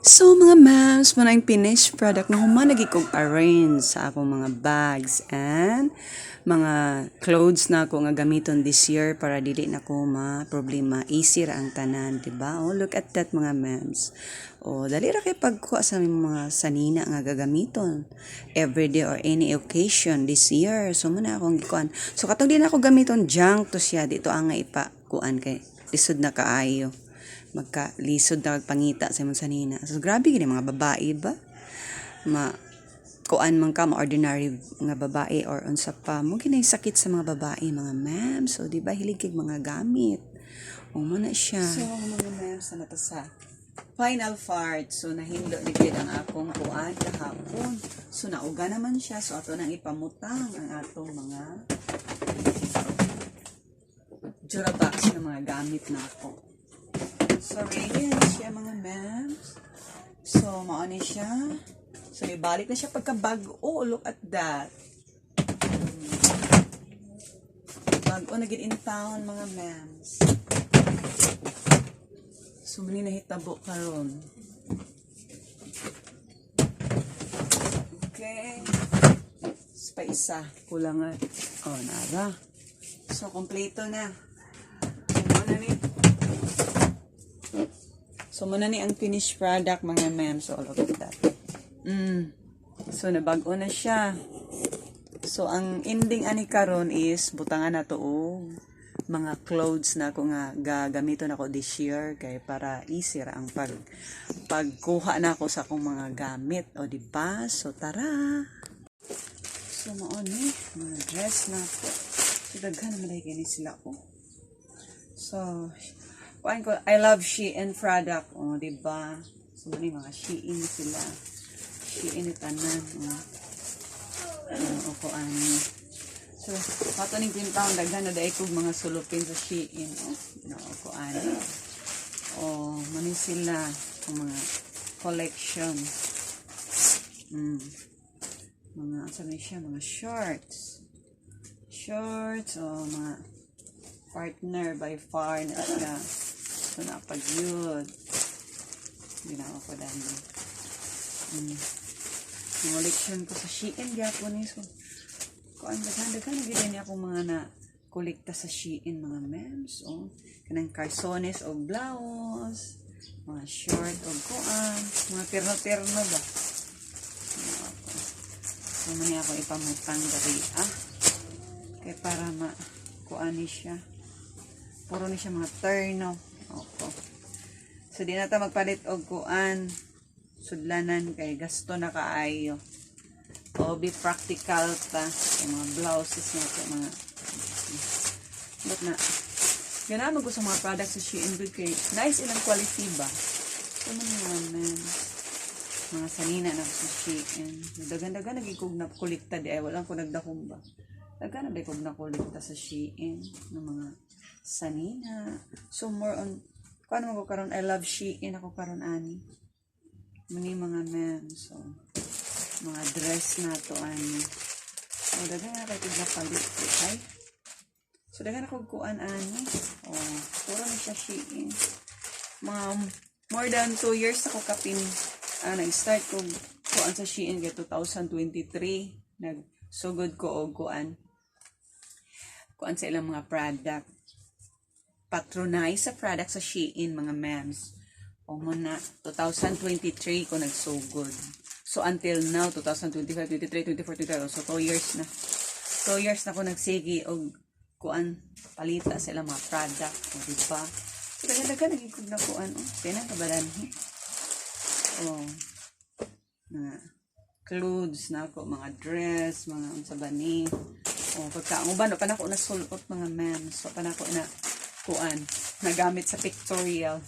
So mga mams, mo na yung finished product na human nagikog arrange sa akong mga bags and mga clothes na ako nga gamiton this year para dili na ko ma problema easy ra ang tanan di ba oh look at that mga mams oh dali ra kay pagkuha sa mga sanina nga gagamiton everyday or any occasion this year. So mo na akong gikuan. So katong di na ako gamiton junk to siya. Dito ang nga ipa kuan kay lisod na kaayo magkalisod na pangita sa imong sanina. So grabe gini mga babae ba? Ma kuan man ka ma ordinary nga babae or unsa pa mo ginay sakit sa mga babae mga ma'am. So di ba hilig kay mga gamit. O mo na siya. So mga ma'am sa nata sa final part. So nahindo ni gid ang akong kuan kahapon. So nauga naman siya. So ato nang ipamutang ang atong mga Durabox na mga gamit na ako. So, na siya mga ma'ams. So, mauni siya. So, ibalik na siya pagka-bago. Oh, look at that. Bago na in town mga ma'ams. So, mali na hitabo karon. Okay. So, pa isa. Kulangan. Oh, nara. So, kompleto na. So, na. So, muna ni ang finished product, mga ma'am. So, look at that. Mm. So, nabago na siya. So, ang ending ani karon is, butangan na to og mga clothes na ako nga gagamiton ako this year kay para easy ra ang pag pagkuha na ako sa akong mga gamit o di ba so tara so maon ni mga dress na ako so daghan naman kini sila ko so kuan ko I love Shein product. Oh di ba so mani mga Shein sila. Shein ni tanan oh ano ko ani so kato ning pintaon daghan na dai kog mga sulupin sa Shein oh no ko ani oh mani sila ang mga collection. Mm mga na siya? Mga shorts. Shorts o mga partner by far na siya so napag-yud ginawa ko dami mm. yung collection ko sa Shein gyapon ni so kuan daghan-daghan na gid ako mga na kolekta sa Shein mga mems o kanang calzones o blouse mga short o kuan mga terno-terno ba So, mani ako ipamutang dari ah. Kaya para ma kuani siya. Puro ni siya mga terno. Opo. So, di na ta magpalit og kuan. Sudlanan kay gasto na kaayo. O, be practical ta. Kay mga blouses na ito, mga But na, yun na gusto mga products sa Shein good kay nice ilang quality ba? So, man naman mga sanina na sa Shein. Dagan-dagan nagikog na kolekta di ay walang ko nagdakom ba. Dagan na kog na kolekta sa Shein ng mga sanina. So more on kung ano ko karon I love Shein ako karon ani. Mani mga men so mga dress na to ani. So dagan na kay kog na palit ay. So dagan ako kuan ani. Oh, puro na siya Shein. Mga more than 2 years ako kapin ah, nag-start ko kuan sa Shein kay 2023 nag sugod ko og kuan kuan sa ilang mga product patronize sa product sa Shein mga ma'ams. O mo na 2023 ko nagsugod. So until now 2025 23 24 25 so 2 years na. 2 years na ko nagsigi og kuan palita sa ilang mga product o di ba so dagan-dagan nagigod na kuan oh kaya kabalanhi oh mga clothes na ako, mga dress, mga unsa ba ni. Oh, pagka ang uban pa na ako nasulot mga ma'am. So pa na na kuan, nagamit sa pictorial.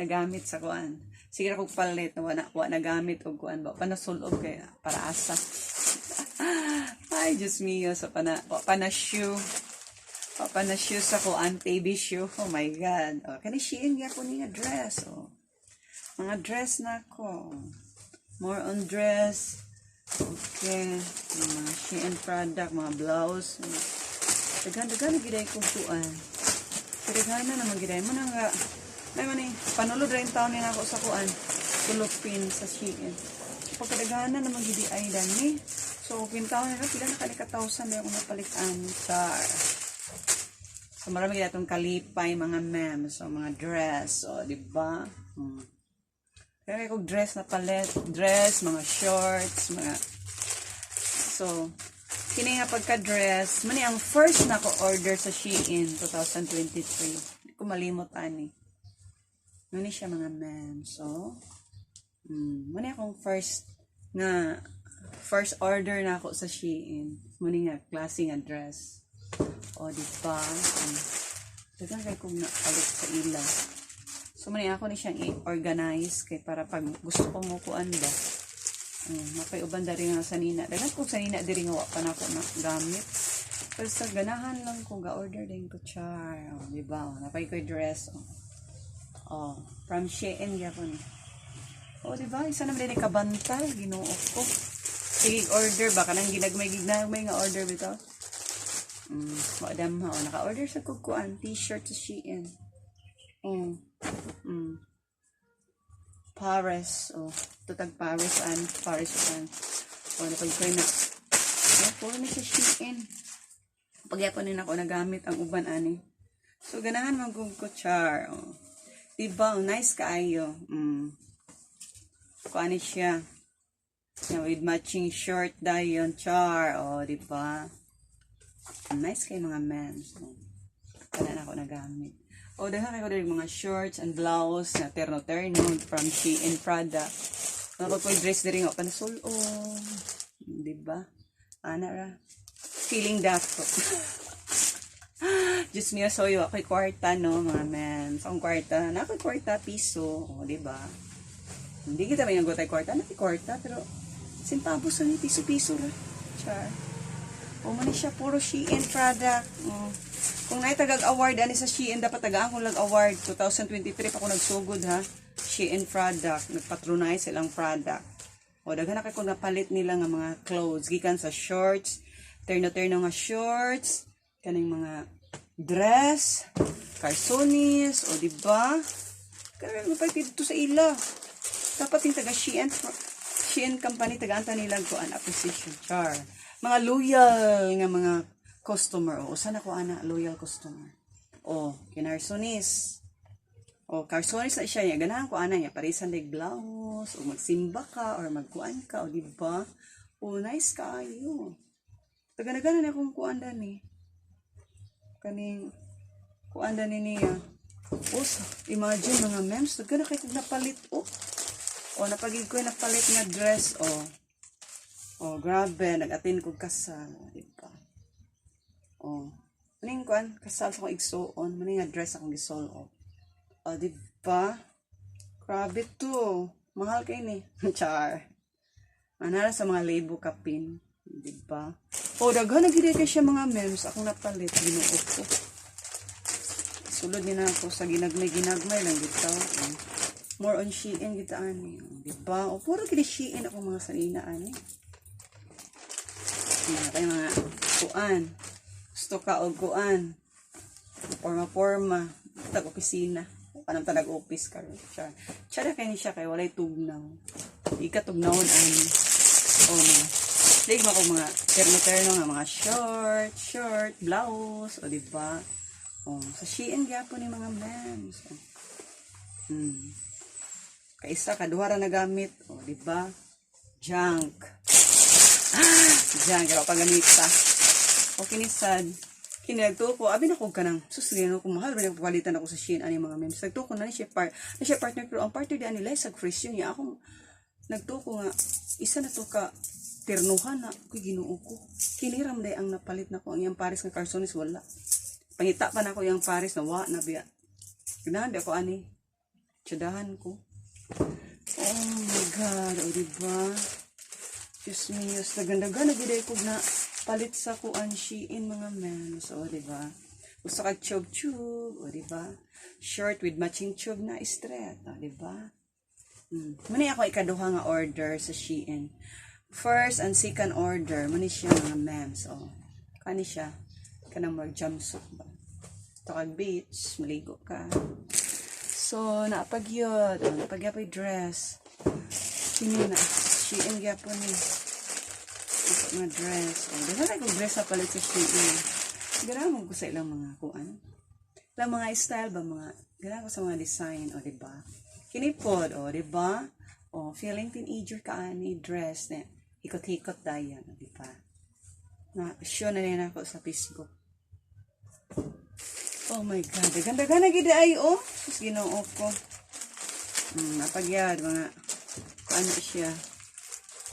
Nagamit sa kuan. Sige ako palit na wala, wala nagamit og kuan ba pa nasulot kay para asa. Ay, just mio sa pa na, wa pa na shoe. Wa pa na shoe sa kuan, baby shoe. Oh my god. Oh, kani Shein gyapon ni nga dress. Oh. Mga dress na ako. More on dress. Okay. Mga Shein product, mga blouse. Dagan-dagan na giday kong tuan. Dagan na naman giday mo na nga. May man eh, panulod rin taon din ako sa kuan. tulupin sa Shein. Pagkadagana naman gidi ay dani. So, pintahan nila, pila na kalika thousand na akong napalitan. Char. So, marami kaya itong kalipay, mga mem. So, mga dress. O, di ba? Hmm. Kaya kong dress na palet. Dress, mga shorts, mga... So, kini nga pagka-dress, mani ang first na ko order sa Shein 2023. Hindi ko malimot ani. Mani siya mga mem. So, hmm, mani akong first nga first order na ako sa Shein. Mani nga klase nga dress. O, di ba? Um, Dagan kay kong nakalit sa ilaw. So, mani ako ni siyang i-organize kay para pag gusto ko mo kuan ba. Um, mapay uban dari nga sa nina. Dagan kong sa nina diri nga wa pa na ako gamit. Pero sa ganahan lang ko ga-order din ko char. O, di ba? O, napay ko dress. O. Oh, from Shein gyapon. Oh, di ba? Isa naman din kabantay, ginoo ko. Sige, order ba kanang ginagmay ginagmay nga order bitaw. Mm, madam ha, oh, naka-order sa kukuan t-shirt sa Shein. Mm. Mm. Paris, oh. Tutag Paris and Paris and oh, napag ko na. Oh, puro na sa Shein. Pagyapon din ako nagamit ang uban ani. So ganahan man kung kutsar. Oh. Diba, oh, nice kaayo. Mm. Kuan siya. Yeah, with matching shirt dayon char. Oh, di ba? Nice kay mga men. So, kana na ako nagamit. O, dahil ako din mga shorts and blouse na terno-terno from Shein Prada. Ako ko dress din nga panasulo. Di ba? Ana ra. Feeling that ko. Diyos niya, so yung ako'y kwarta, no, mga men. So, ang kwarta, na kwarta, piso. O, di ba? Hindi kita may nagutay kwarta. Nako'y kwarta, pero lang yung piso-piso ra. Char. O, mani siya, puro Shein product. Mm. Kung naay tagag award ani sa Shein dapat tagaan ko lag award 2023 pa ako nagsugod ha. Shein product, nagpatronize silang product. O daghan na kay kung napalit nila nga mga clothes gikan sa shorts, terno-terno nga shorts, kaning mga dress, carsonis, o di ba? Kaya mapalit dito sa ila. Dapat yung taga Shein Shein company tagaanta nilang ko an appreciation char. Mga loyal nga mga customer. O, saan ako ana loyal customer? O, kinarsonis. O, carsonis na siya niya. Ganahan ko ana niya. Parisan like blouse. O, magsimba ka. Or magkuan ka. O, di ba? O, nice ka. Ayo. Taga-nagana na akong kuan ni. Kaning kuan ni niya. O, sa- imagine mga mems. Taga na kayo napalit. O, o, napagig ko napalit nga dress. O, o, grabe. Nag-attend ko kasal. O, di? Oh. Maning kuan, kasal sa kong igsuon, maning nga dress akong gisol oh. Oh, di ba? Grabe to. Mahal kay ni. Char. Manara sa mga label kapin. Di ba? Oh, daghan na gid kay siya mga memes akong napalit Ginoo ko. Sulod ni na ako sa ginagmay ginagmay lang bitaw. Oh. More on Shein kita ani. Oh, di ba? O puro gid Shein ako mga sanina ani. Mga tayo mga kuan gusto ka og kuan forma forma tag opisina panam ta nag-office ka ron siya. Siya kay ni siya kay walay tugnaw. Di ka tugnawon ani. O mga lig mo mga terno-terno nga mga short short blouse. O di ba o sa Shein gyapon ni mga men so, hmm. Kaisa kaduha ra nagamit o di ba junk junk pero pagamita o kinisad kinagto ko abi na ko kanang susrino ko mahal ba palitan ako sa Shein. Ani mga memes? Nagtuko na ni siya par na siya partner pero ang partner di ani sa Christian niya ako nagtuko nga isa na to ka ternuhan na ko Ginoo ko. Kiniram day ang napalit na ko ang iyang Paris nga Carsonis wala. Pangita pa na ko yung Paris na wa na biya. Ganahan ako ani. Tsadahan ko. Oh my god o diba Diyos mio, naganda na gid ko na palit sa kuan Shein mga men. So, di ba? Gusto ka chub chub, o di? Short with matching chub na straight, o di? Hmm. Mani ako ikaduha nga order sa Shein. First and second order, mani siya mga men. So, kani siya, kanang mag jumpsuit ba? Ito kag beach, maligo ka. So, naapag yun. O, Naapag yapay dress. Sino na? Shein gyapon ni. Ito nga dress. O, di ba kong dress sa palit sa Shein? Ganahan mo ko sa ilang mga kuan. Ilang mga style ba mga, ganahan ko sa mga design, o di ba? Kinipod, o di ba? O, feeling teenager ka ani dress na hikot-hikot dayan, o di ba? Na, sure na rin ako sa Facebook. Oh my God. Ganda ganda gid ay oh. Ginoo ko. Hmm, napagyad mga ano siya.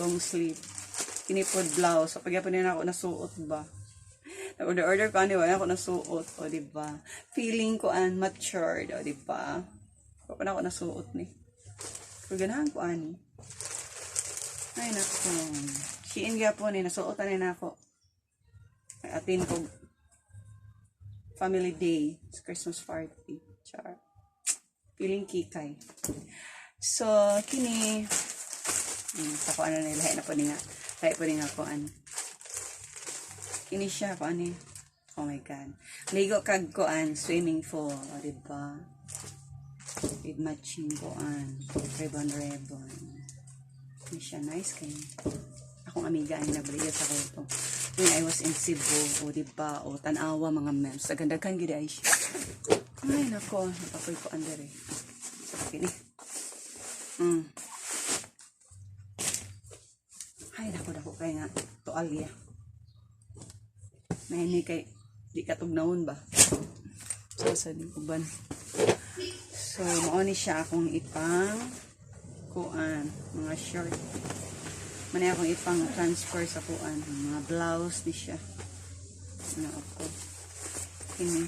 Long sleeve. Kinipod blouse. Kapag pa nila ako nasuot ba. Order order ko ano wala ako nasuot o di ba? Feeling ko an matured o di ba? Na ako nasuot ni. Pero ganahan ko ani. Ay nako. Siin gyapon ni nasuotan na ako. Ay, atin ko family day sa Christmas party. Char. Feeling kikay. So, kini hmm, sa ko ano nila, lahi na po ni nga. Lahi po ni nga ko ano. Kini siya ko ano. Oh my God. Ligo kag ko an swimming pool. O, diba? With matching ko an. Ribbon, ribbon. Kini siya. Nice kayo. Akong amiga ay nabaliya sa ko. When I was in Cebu, o diba, o tanawa mga memes. Nagandagan gida ay siya. Ay, nako. Napakoy ko under eh. Sa kini. Mm. Ay, nako, nako kay nga. Tualya. May ni kay di katugnawon ba? So, sa uban. So, mauni siya akong ipang kuan, mga short. Mani akong ipang transfer sa kuan, mga blouse ni siya. Ano ako. Kini.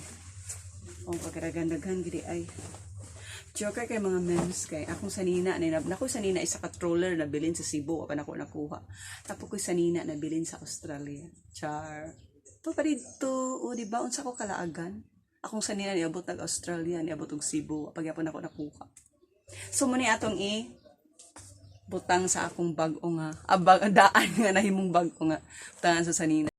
O pagkaragandaghan gidi ay. Joker kay mga memes kay akong sanina ni nako sanina isa ka troller na bilin sa Cebu apan ako nakuha. Tapos ko sanina na bilin sa Australia. Char. To pa dito, o di ba unsa ko kalaagan? Akong sanina niabot nag Australia, niabot og Cebu, pagyapon ako nakuha. So muni atong i butang sa akong bag-o nga, abag daan nga nahimong bag-o nga, butangan sa sanina.